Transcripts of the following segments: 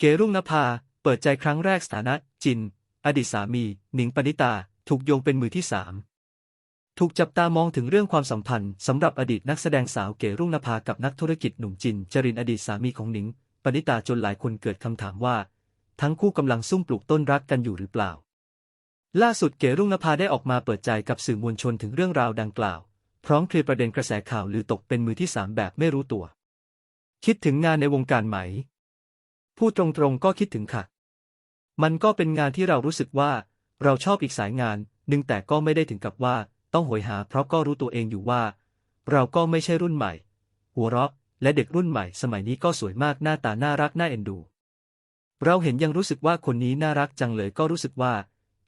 เกรุ่งนภา เปิดใจครั้งแรกสถานะ จิน อดีตสามี หนิงปณิตา ถูกโยงเป็นมือที่สามถูกจับตามองถึงเรื่องความสัมพันธ์สำหรับอดีตนักแสดงสาวเกรุ่งนภากับนักธุรกิจหนุ่มจิน จรินอดีตสามีของหนิง ปณิตาจนหลายคนเกิดคำถามว่า ทั้งคู่กำลังซุ่มปลูกต้นรักกันอยู่หรือเปล่า ล่าสุดเกรุ่งนภาได้ออกมาเปิดใจกับสื่อมวลชนถึงเรื่องราวดังกล่าว พร้อมเคลียร์ประเด็นกระแสข่าวลือตกเป็นมือที่สามแบบไม่รู้ตัว คิดถึงงานในวงการไหม พูดตรงๆก็คิดถึงค่ะ มันก็เป็นงานที่เรารู้สึกว่า เราชอบอีกสายงานหนึ่งแต่ก็ไม่ได้ถึงกับว่า ต้องโหยหา เพราะก็รู้ตัวเองอยู่ว่า เราก็ไม่ใช่รุ่นใหม่ หัวเราะและเด็กรุ่นใหม่ สมัยนี้ก็สวยมากหน้าตาน่ารักน่าเอ็นดู เราเห็นยังรู้สึกว่าคนนี้น่ารักจังเลยก็รู้สึกว่า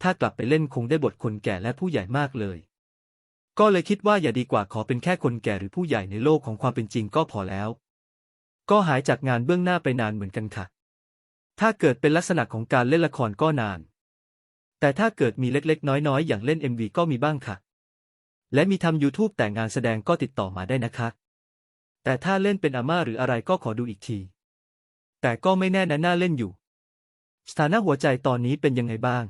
ถ้ากลับไปเล่นคงได้บทคนแก่และผู้ใหญ่มากเลย ก็เลยคิดว่าอย่าดีกว่าขอเป็นแค่คนแก่หรือผู้ใหญ่ในโลกของความเป็นจริงก็พอแล้ว ก็หายจากงานเบื้องหน้าไปนานเหมือนกันค่ะ ถ้าเกิดเป็นลักษณะของการเล่นละครก็นาน แต่ถ้าเกิดมีเล็กๆ น้อยๆ อย่างเล่น MV ก็มีบ้างค่ะ และมีทำ YouTube แต่งานแสดงก็ติดต่อมาได้นะคะ แต่ถ้าเล่นเป็นอาม่าหรืออะไรก็ขอดูอีกที แต่ก็ไม่แน่นะน่าเล่นอยู่ สถานะหัวใจตอนนี้เป็นยังไงบ้าง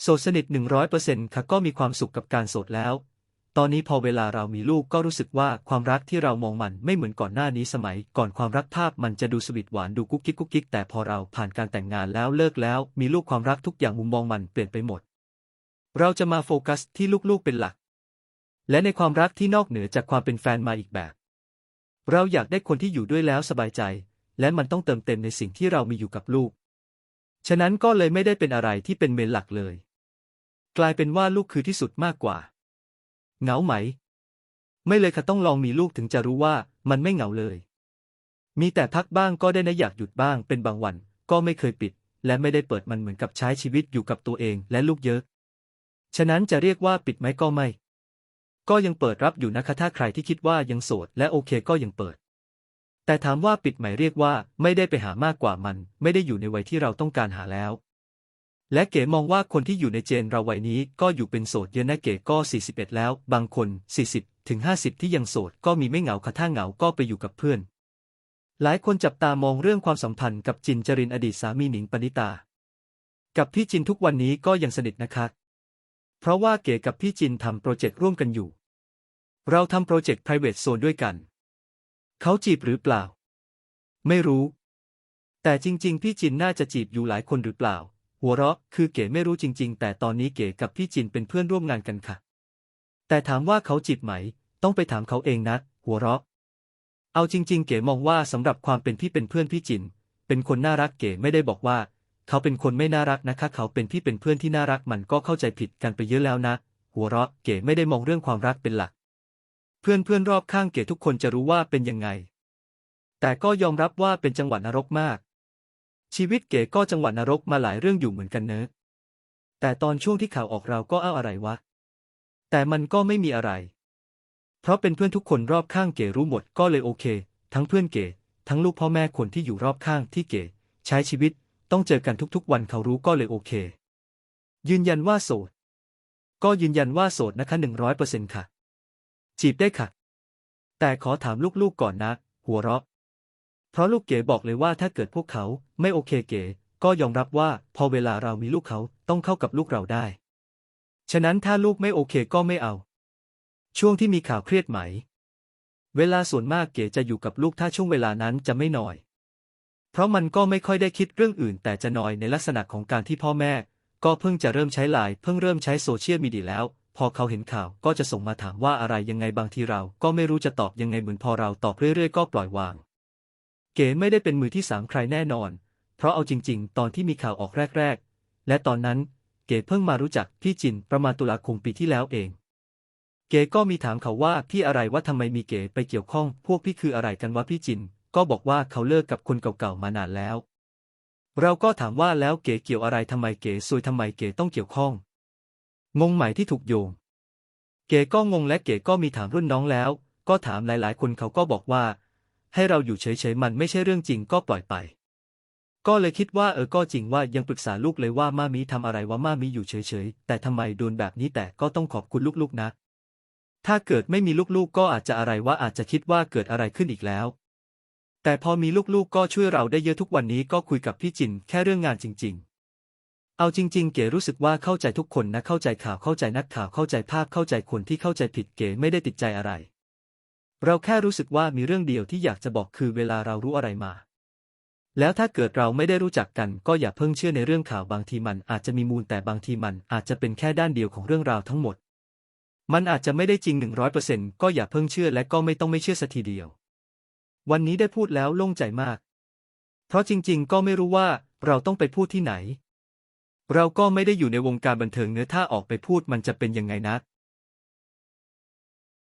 โสดสนิทหนึ่งร้อยเปอร์เซ็นต์ค่ะก็มีความสุขกับการโสดแล้ว ตอนนี้พอเวลาเรามีลูกก็รู้สึกว่าความรักที่เรามองมันไม่เหมือนก่อนหน้านี้สมัย ก่อนความรักภาพมันจะดูสวีทหวานดูกุ๊กกิ๊กกุ๊กกิ๊กแต่พอเราผ่านการแต่งงานแล้วเลิกแล้ว มีลูกความรักทุกอย่างมุมมองมันเปลี่ยนไปหมด เราจะมาโฟกัสที่ลูกๆเป็นหลัก และในความรักที่นอกเหนือจากความเป็นแฟนมาอีกแบบ เราอยากได้คนที่อยู่ด้วยแล้วสบายใจ และมันต้องเติมเต็มในสิ่งที่เรามีอยู่กับลูก ฉะนั้นก็เลยไม่ได้เป็นอะไรที่เป็นเมนหลักเลย กลายเป็นว่าลูกคือที่สุดมากกว่า เหงาไหม ไม่เลยค่ะต้องลองมีลูกถึงจะรู้ว่ามันไม่เหงาเลย มีแต่พักบ้างก็ได้นะอยากหยุดบ้างเป็นบางวัน ก็ไม่เคยปิด และไม่ได้เปิดมันเหมือนกับใช้ชีวิตอยู่กับตัวเองและลูกเยอะ ฉะนั้นจะเรียกว่าปิดไหมก็ไม่ ก็ยังเปิดรับอยู่นะคะถ้าใครที่คิดว่ายังโสดและโอเคก็ยังเปิด แต่ถามว่าปิดไหมเรียกว่าไม่ได้ไปหามากกว่ามัน ไม่ได้อยู่ในวัยที่เราต้องการหาแล้ว และเก๋มองว่าคนที่อยู่ในเจนเราวัยนี้ก็อยู่เป็นโสดเยอะนะเก๋ก็ 41 แล้ว บางคน 40 ถึง 50 ที่ยังโสดก็มีไม่เหงาค่ะถ้าเหงาก็ไปอยู่กับเพื่อน หลายคนจับตามองเรื่องความสัมพันธ์กับจินจรินอดีตสามีหนิงปณิตา กับพี่จินทุกวันนี้ก็ยังสนิทนะคะ เพราะว่าเก๋กับพี่จินทำโปรเจกต์ร่วมกันอยู่ เราทำโปรเจกต์ private zone ด้วยกัน เขาจีบหรือเปล่า ไม่รู้ แต่จริง ๆ พี่จินน่าจะจีบอยู่หลายคนหรือเปล่า หัวเราะคือเก๋ไม่รู้จริง ๆ แต่ตอนนี้เก๋กับพี่จินเป็นเพื่อนร่วมงานกันค่ะ แต่ถามว่าเขาจีบไหม ต้องไปถามเขาเองนะ หัวเราะ เอาจริง ๆ เก๋มองว่าสำหรับความเป็นพี่เป็นเพื่อนพี่จิน เป็นคนน่ารักเก๋ไม่ได้บอกว่า เขาเป็นคนไม่น่ารักนะคะ เขาเป็นพี่เป็นเพื่อนที่น่ารักมันก็เข้าใจผิดกันไปเยอะแล้วนะ หัวเราะเก๋ไม่ได้มองเรื่องความรักเป็นหลัก เพื่อนเพื่อนๆรอบข้างเก๋ทุกคนจะรู้ว่าเป็นยังไง แต่ก็ยอมรับว่าเป็นจังหวะนรกมาก ชีวิตเก๋ก็จังหวะนรกมาหลายเรื่องอยู่เหมือนกันเนอะ แต่ตอนช่วงที่ข่าวออกเราก็เอาอะไรวะ แต่มันก็ไม่มีอะไร เพราะเป็นเพื่อนทุกคนรอบข้างเก๋รู้หมดก็เลยโอเค ทั้งเพื่อนเก๋ ทั้งลูกพ่อแม่คนที่อยู่รอบข้างที่เก๋ ใช้ชีวิต ต้องเจอกันทุกๆ วันเขารู้ก็เลยโอเค ยืนยันว่าโสด ก็ยืนยันว่าโสดนะคะหนึ่งร้อยเปอร์เซ็นต์ค่ะ จีบได้ค่ะ แต่ขอถามลูกๆก่อนนะ หัวเราะ เพราะลูกเก๋บอกเลยว่าถ้าเกิดพวกเขาไม่โอเคเก๋ ก็ยอมรับว่าพอเวลาเรามีลูกเขาต้องเข้ากับลูกเราได้ ฉะนั้นถ้าลูกไม่โอเคก็ไม่เอา ช่วงที่มีข่าวเครียดไหม เวลาส่วนมากเก๋จะอยู่กับลูกถ้าช่วงเวลานั้นจะไม่นอย เพราะมันก็ไม่ค่อยได้คิดเรื่องอื่น แต่จะนอยในลักษณะของการที่พ่อแม่ ก็เพิ่งจะเริ่มใช้ไลน์เพิ่งเริ่มใช้โซเชียลมีเดียแล้ว พอเขาเห็นข่าวก็จะส่งมาถามว่าอะไรยังไงบางทีเรา ก็ไม่รู้จะตอบยังไงเหมือนพอเราตอบเรื่อยๆ ก็ปล่อยวาง เก๋ไม่ได้เป็นมือที่สามใครแน่นอน เพราะเอาจริง ๆ ตอนที่มีข่าวออกแรก ๆ และตอนนั้นเก๋เพิ่งมารู้จักพี่จินประมาณตุลาคมปีที่แล้วเอง เก๋ก็มีถามเขาว่าพี่อะไรว่าทำไมมีเก๋ไปเกี่ยวข้อง พวกพี่คืออะไรกันวะพี่จิน ก็บอกว่าเขาเลิกกับคนเก่าๆมานานแล้ว เราก็ถามว่าแล้วเก๋เกี่ยวอะไรทำไมเก๋ซวยทำไมเก๋ต้องเกี่ยวข้อง งงไหม่ที่ถูกโยง เก๋ก็งงและเก๋ก็มีถามรุ่นน้องแล้ว ก็ถามหลายๆ คนเขาก็บอกว่า ให้เราอยู่เฉยๆมันไม่ใช่เรื่องจริงก็ปล่อยไป ก็เลยคิดว่าเออก็จริงว่ายังปรึกษาลูกเลยว่าม่ามีทำอะไรว่าม่ามีอยู่เฉยๆแต่ทำไมโดนแบบนี้แต่ก็ต้องขอบคุณลูกๆนะ ถ้าเกิดไม่มีลูกๆ ก็อาจจะอะไรว่าอาจจะคิดว่าเกิดอะไรขึ้นอีกแล้ว แต่พอมีลูกๆ ก็ช่วยเราได้เยอะทุกวันนี้ก็คุยกับพี่จินแค่เรื่องงานจริง ๆเอาจริงๆ เก๋รู้สึกว่าเข้าใจทุกคนนะเข้าใจข่าวเข้าใจนักข่าวเข้าใจภาพเข้าใจคนที่เข้าใจผิดเก๋ไม่ได้ติดใจอะไร เราแค่รู้สึกว่ามีเรื่องเดียวที่อยากจะบอกคือเวลาเรารู้อะไรมา แล้วถ้าเกิดเราไม่ได้รู้จักกัน ก็อย่าเพิ่งเชื่อในเรื่องข่าวบางทีมันอาจจะมีมูลแต่บางทีมันอาจจะเป็นแค่ด้านเดียวของเรื่องราวทั้งหมด มันอาจจะไม่ได้จริงหนึ่งร้อยเปอร์เซนต์ก็อย่าเพิ่งเชื่อและก็ไม่ต้องไม่เชื่อสัทีเดียว วันนี้ได้พูดแล้วโล่งใจมาก เพราะจริง ๆ ก็ไม่รู้ว่าเราต้องไปพูดที่ไหน เราก็ไม่ได้อยู่ในวงการบันเทิงเนื้อถ้าออกไปพูดมันจะเป็นยังไงนะ